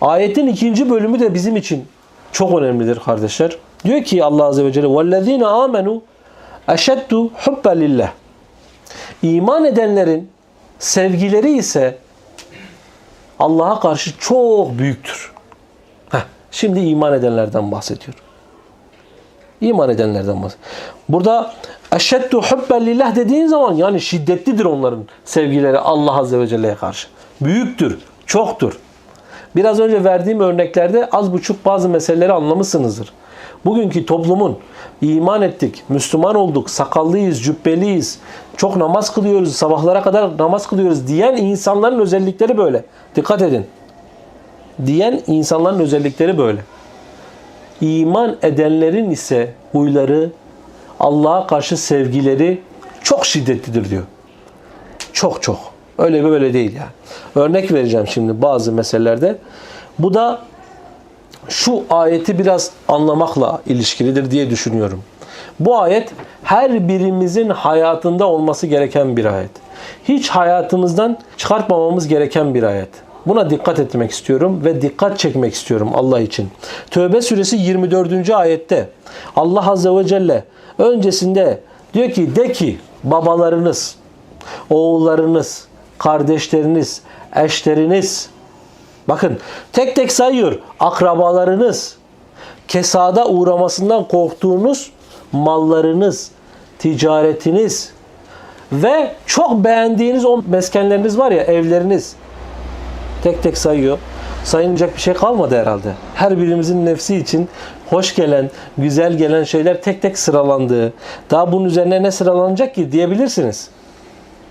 Ayetin ikinci bölümü de bizim için çok önemlidir kardeşler. Diyor ki Allah Azze ve Celle وَالَّذ۪ينَ آمَنُوا اَشَدُّ حُبَّ لِلّٰهِ İman edenlerin sevgileri ise Allah'a karşı çok büyüktür. Heh, şimdi iman edenlerden bahsediyor. İman edenlerden bahsediyor. Burada eşeddu hubben lillah dediğin zaman yani şiddetlidir onların sevgileri Allah Azze ve Celle'ye karşı. Büyüktür, çoktur. Biraz önce verdiğim örneklerde az buçuk bazı meseleleri anlamışsınızdır. Bugünkü toplumun iman ettik, Müslüman olduk, sakallıyız, cübbeliyiz, çok namaz kılıyoruz, sabahlara kadar namaz kılıyoruz diyen insanların özellikleri böyle. Dikkat edin. Diyen insanların özellikleri böyle. İman edenlerin ise huyları, Allah'a karşı sevgileri çok şiddetlidir diyor. Çok çok. Öyle böyle değil yani. Örnek vereceğim şimdi bazı meselelerde. Bu da şu ayeti biraz anlamakla ilişkilidir diye düşünüyorum. Bu ayet her birimizin hayatında olması gereken bir ayet. Hiç hayatımızdan çıkartmamamız gereken bir ayet. Buna dikkat etmek istiyorum ve dikkat çekmek istiyorum Allah için. Tövbe suresi 24. ayette Allah Azze ve Celle öncesinde diyor ki de ki babalarınız, oğullarınız, kardeşleriniz, eşleriniz, bakın tek tek sayıyor. Akrabalarınız, kesada uğramasından korktuğunuz mallarınız, ticaretiniz ve çok beğendiğiniz o meskenleriniz var ya evleriniz. Tek tek sayıyor. Sayılacak bir şey kalmadı herhalde. Her birimizin nefsi için hoş gelen, güzel gelen şeyler tek tek sıralandığı. Daha bunun üzerine ne sıralanacak ki diyebilirsiniz.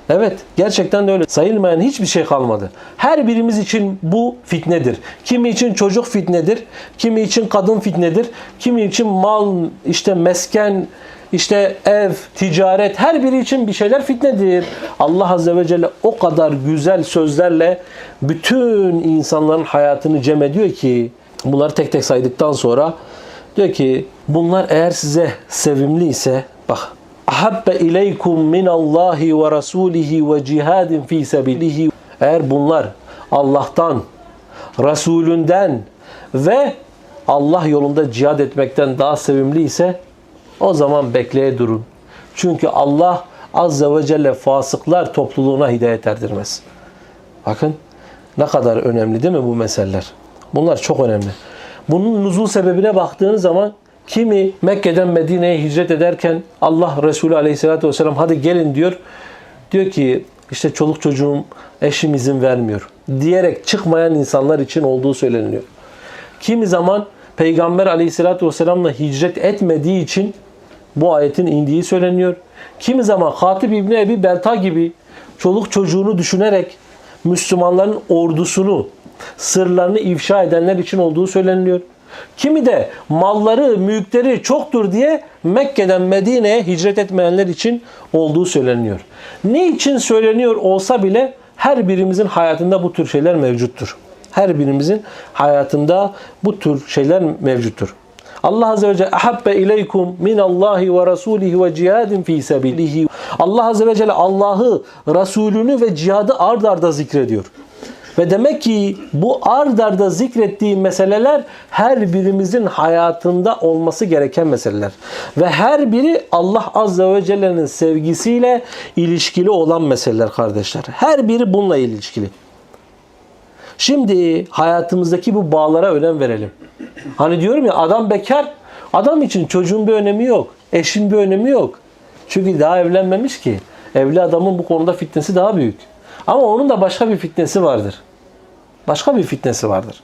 Evet, gerçekten de öyle. Sayılmayan hiçbir şey kalmadı. Her birimiz için bu fitnedir. Kimi için çocuk fitnedir, kimi için kadın fitnedir, kimi için mal, işte mesken, işte ev, ticaret her biri için bir şeyler fitnedir. Allah Azze ve Celle o kadar güzel sözlerle bütün insanların hayatını cem ediyor ki bunları tek tek saydıktan sonra diyor ki bunlar eğer size sevimli ise bak ahabbe ileykum min Allahi ve rasulihi ve cihadin fi sebilihi eğer bunlar Allah'tan Resulünden ve Allah yolunda cihad etmekten daha sevimli ise o zaman bekleye durun. Çünkü Allah Azze ve Celle fasıklar topluluğuna hidayet erdirmez. Bakın ne kadar önemli değil mi bu meseleler? Bunlar çok önemli. Bunun nuzul sebebine baktığınız zaman kimi Mekke'den Medine'ye hicret ederken Allah Resulü Aleyhisselatü Vesselam hadi gelin diyor. Diyor ki işte çoluk çocuğum eşim izin vermiyor diyerek çıkmayan insanlar için olduğu söyleniliyor. Kimi zaman Peygamber Aleyhisselatü Vesselam'la hicret etmediği için bu ayetin indiği söyleniyor. Kimi zaman Hatip İbni Ebi Belta gibi çoluk çocuğunu düşünerek Müslümanların ordusunu, sırlarını ifşa edenler için olduğu söyleniliyor. Kimi de malları, mülkleri çoktur diye Mekke'den Medine'ye hicret etmeyenler için olduğu söyleniyor. Ne için söyleniyor olsa bile her birimizin hayatında bu tür şeyler mevcuttur. Her birimizin hayatında bu tür şeyler mevcuttur. Allah Azze ve Celle ahabbe ileykum min Allahi ve rasulihi ve cihadin fi sebilihi. Allah Azze ve Celle Allah'ı, Resulünü ve cihadı ard arda zikrediyor. Ve demek ki bu ard arda zikrettiği meseleler her birimizin hayatında olması gereken meseleler. Ve her biri Allah Azze ve Celle'nin sevgisiyle ilişkili olan meseleler kardeşler. Her biri bununla ilişkili. Şimdi hayatımızdaki bu bağlara önem verelim. Hani diyorum ya adam bekar, adam için çocuğun bir önemi yok. Eşin bir önemi yok. Çünkü daha evlenmemiş ki. Evli adamın bu konuda fitnesi daha büyük. Ama onun da başka bir fitnesi vardır. Başka bir fitnesi vardır.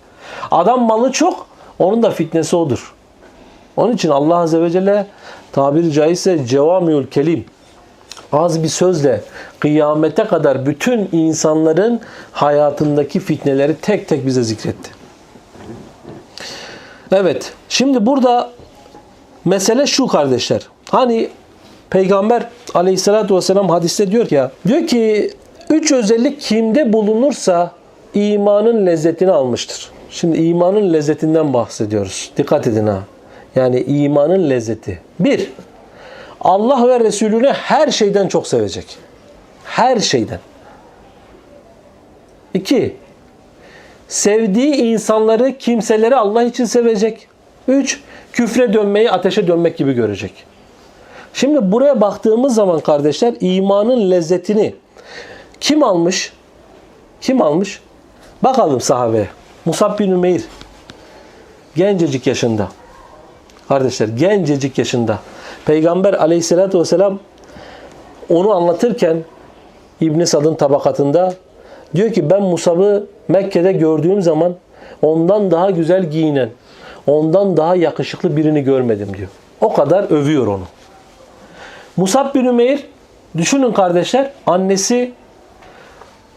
Adam malı çok, onun da fitnesi odur. Onun için Allah Azze ve Celle tabiri caizse cevamiül kelim az bir sözle kıyamete kadar bütün insanların hayatındaki fitneleri tek tek bize zikretti. Evet. Şimdi burada mesele şu kardeşler. Hani Peygamber aleyhissalatü vesselam hadiste diyor ya, diyor ki üç özellik kimde bulunursa imanın lezzetini almıştır. Şimdi imanın lezzetinden bahsediyoruz. Dikkat edin ha. Yani imanın lezzeti. Bir, Allah ve Resulüne her şeyden çok sevecek. Her şeyden. İki, sevdiği insanları, kimseleri Allah için sevecek. Üç, küfre dönmeyi ateşe dönmek gibi görecek. Şimdi buraya baktığımız zaman kardeşler imanın lezzetini kim almış? Kim almış? Bakalım sahabeye. Musab bin Ümeyr. Gencecik yaşında. Kardeşler gencecik yaşında. Peygamber aleyhissalatü vesselam onu anlatırken İbn Sad'ın tabakatında diyor ki ben Musab'ı Mekke'de gördüğüm zaman ondan daha güzel giyinen, ondan daha yakışıklı birini görmedim diyor. O kadar övüyor onu. Musab bin Ümeyr düşünün kardeşler annesi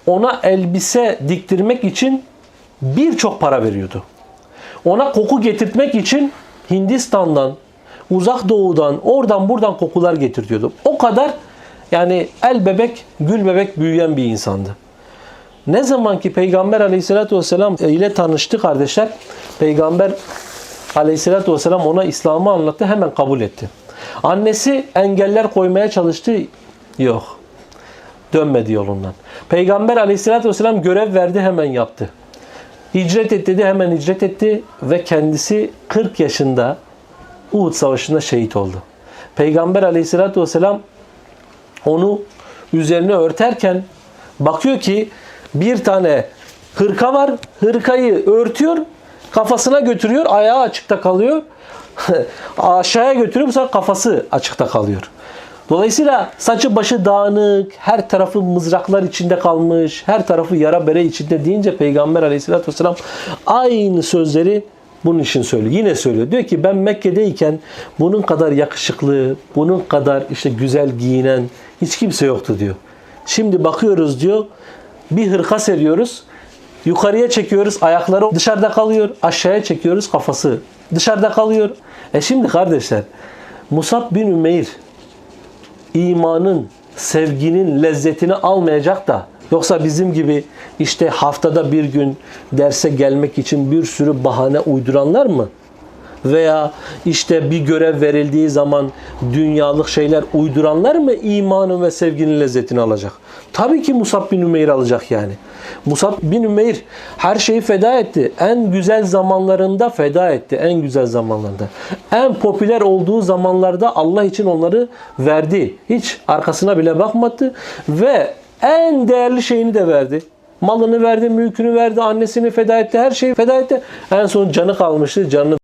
ona elbise diktirmek için birçok para veriyordu. Ona koku getirtmek için Hindistan'dan, uzak doğudan, oradan buradan kokular getirtiyordu. O kadar yani el bebek, gül bebek büyüyen bir insandı. Ne zaman ki Peygamber aleyhissalatü vesselam ile tanıştı kardeşler, Peygamber aleyhissalatü vesselam ona İslam'ı anlattı, hemen kabul etti. Annesi engeller koymaya çalıştı, yok. Dönmedi yolundan. Peygamber aleyhissalatü vesselam görev verdi, hemen yaptı. Hicret et dedi, hemen hicret etti ve kendisi 40 yaşında Uhud Savaşı'nda şehit oldu. Peygamber aleyhissalatü vesselam onu üzerine örterken bakıyor ki bir tane hırka var. Hırkayı örtüyor, kafasına götürüyor, ayağı açıkta kalıyor. Aşağıya götürüyor, bu sefer kafası açıkta kalıyor. Dolayısıyla saçı başı dağınık, her tarafı mızraklar içinde kalmış, her tarafı yara bere içinde deyince Peygamber aleyhissalatü vesselam aynı sözleri bunun için söylüyor. Yine söylüyor. Diyor ki ben Mekke'deyken bunun kadar yakışıklı, bunun kadar işte güzel giyinen hiç kimse yoktu diyor. Şimdi bakıyoruz diyor bir hırka seriyoruz. Yukarıya çekiyoruz. Ayakları dışarıda kalıyor. Aşağıya çekiyoruz. Kafası dışarıda kalıyor. E şimdi kardeşler Musab bin Ümeyr imanın, sevginin lezzetini almayacak da yoksa bizim gibi işte haftada bir gün derse gelmek için bir sürü bahane uyduranlar mı? Veya işte bir görev verildiği zaman dünyalık şeyler uyduranlar mı imanın ve sevginin lezzetini alacak? Tabii ki Musab bin Ümeyr alacak yani. Musab bin Ümeyr her şeyi feda etti. En güzel zamanlarında feda etti. En güzel zamanlarında. En popüler olduğu zamanlarda Allah için onları verdi. Hiç arkasına bile bakmadı ve en değerli şeyini de verdi. Malını verdi, mülkünü verdi, annesini feda etti, her şeyi feda etti. En son canı kalmıştı. Canını